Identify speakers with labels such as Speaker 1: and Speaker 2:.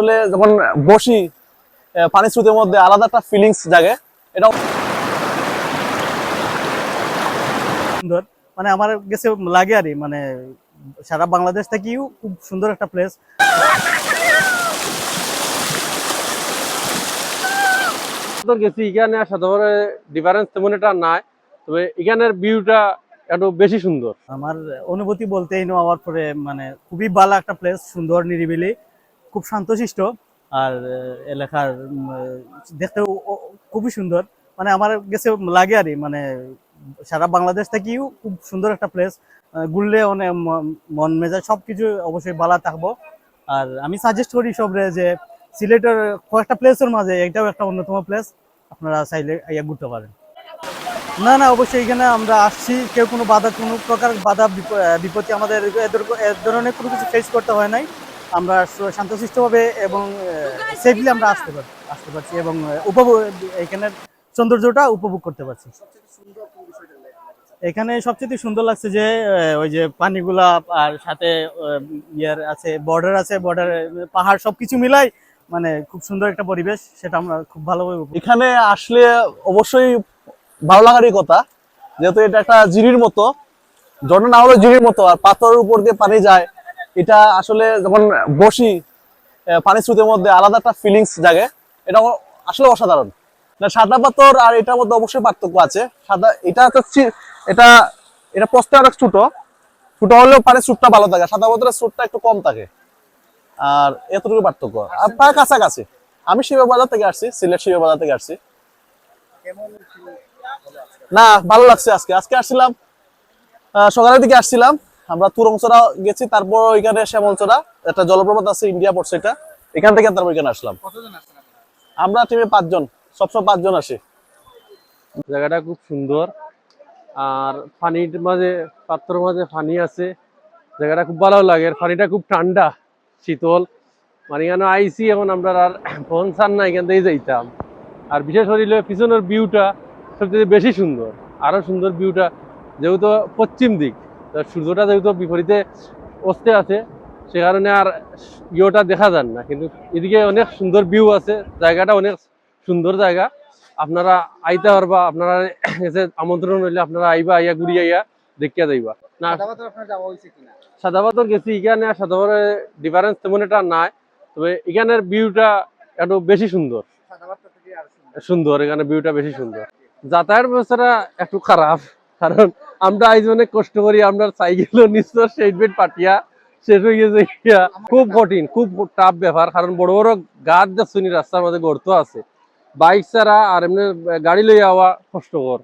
Speaker 1: আসলে যখন বসি পানি স্রোতের মধ্যে আলাদা একটা ফিলিংস জাগে। এটা
Speaker 2: সুন্দর। মানে আমার কাছে লাগে আরই মানে সারা বাংলাদেশ থেকেও খুব সুন্দর একটা প্লেস
Speaker 3: তো গেছি এখানে আর সাধারণ ডিফারেন্স তেমন একটা নাই তবে এখানের ভিউটা একটু বেশি সুন্দর।
Speaker 2: আমার অনুভূতি বলতে এই নেওয়ার পরে মানে খুবই ভালো একটা প্লেস সুন্দর নিরিবিলি। খুব শান্তশিষ্ট আর এলাকার দেখতেও খুবই সুন্দর। মানে আমার গেছে লাগে আরই মানে সারা বাংলাদেশ থেকেও খুব সুন্দর একটা প্লেস ঘুরলে অনেক মন মেজাজ সব কিছু অবশ্যই ভালো থাকব। আর আমি সাজেস্ট করি সবরে যে সিলেটের কয়েকটা প্লেসের মাঝে, এটাও একটা অন্যতম প্লেস আপনারা চাইলে ইয়া ঘুরতে পারেন। না না, অবশ্যই এখানে আমরা আসছি। কেউ কোনো বাধা, কোনো প্রকার বাধা, বিপ- বিপত্তি আমাদের এ ধরনের কোনো কিছু ফেস করতে হয় নাই। আমরা শান্তশিষ্টভাবে এবং সেফলি আমরা আসতে পারি আসতে পারছি এবং উপভোগ এখানের সৌন্দর্যটা উপভোগ করতে পারছি। এখানে সবচেয়ে সুন্দর লাগছে যে ওই যে পানিগুলা আর সাথে ইয়ার আছে বর্ডার আছে বর্ডার পাহাড় সবকিছু মিলাই মানে খুব সুন্দর একটা পরিবেশ, সেটা আমরা খুব ভালোভাবে
Speaker 1: এখানে আসলে অবশ্যই ভালো লাগারই কথা, যেহেতু এটা একটা জিরির মতো, ঝর্ণা না হলে জিরির মতো, আর পাথরের উপর দিয়ে পানি যায় এটা আসলে যখন বসি পানি স্রোতের মধ্যে আলাদা একটা ফিলিংস জাগে। এটা আসলে অসাধারণ। না, সাদা পাথর আর এটার মধ্যে অবশ্যই পার্থক্য আছে। সাদা, এটা চি- এটা এটা প্রস্তে অনেক ছোট। ছোট হলেও পানির স্রোতটা ভালো থাকে। সাদা পাথরের স্রোতটা একটু কম থাকে। আর এতটুকু পার্থক্য। আর প্রায় কাছাকাছি। আমি শিবের বাজার থেকে আসছি, সিলেট শিবের বাজার থেকে আসছি। না, ভালো লাগছে আজকে। আজকে আসছিলাম সকালের দিকে আসছিলাম। আমরা তুরংচড়া গেছি তারপর ওইখানে শ্যামলচড়া একটা জলপ্রপাত আছে ইন্ডিয়া পড়ছে এটা। এখান থেকে তারপর এখানে আসলাম। আমরা টিমে পাঁচজন সবসময় পাঁচজন আসি।
Speaker 3: জায়গাটা খুব সুন্দর আর পানির মাঝে পাত্র মাঝে পানি আছে। জায়গাটা খুব ভালো লাগে আর পানিটা খুব ঠান্ডা শীতল। মানে এখানে আইসি এখন আমরা আর পৌঁছান না এখান থেকেই যাইতাম। আর বিশেষ হইলে পিছনের ভিউটা সবচেয়ে বেশি সুন্দর আরও সুন্দর ভিউটা যেহেতু পশ্চিম দিক। তো সূর্যটা যেহেতু বিপরীতে অস্তে আছে সে কারণে আর ইয়েটা দেখা যান না। কিন্তু এদিকে অনেক সুন্দর ভিউ আছে জায়গাটা অনেক সুন্দর জায়গা। আপনারা আইতে পারবা আপনারা এসে আমন্ত্রণ হইলে আপনারা আইবা আইয়া ঘুরি আইয়া দেখিয়া যাইবা। না সাদা পাথর গেছি এখানে আর সাদা পাথরের ডিফারেন্স তেমন একটা নাই। তবে এখানের ভিউটা একটু বেশি সুন্দর। সুন্দর। এখানে ভিউটা বেশি সুন্দর। যাতায়াত ব্যবস্থাটা একটু খারাপ কারণ আমরা আজ অনেক কষ্ট করি, আমরা সাইকেল নিশ্চয় সেইট শেষ হয়ে গেছে খুব কঠিন, খুব টাফ ব্যাপার, কারণ বড় বড় গাছ যা শুনি রাস্তার মধ্যে গর্ত আছে। বাইক ছাড়া আর এমনি গাড়ি লইয়া আওয়া কষ্টকর।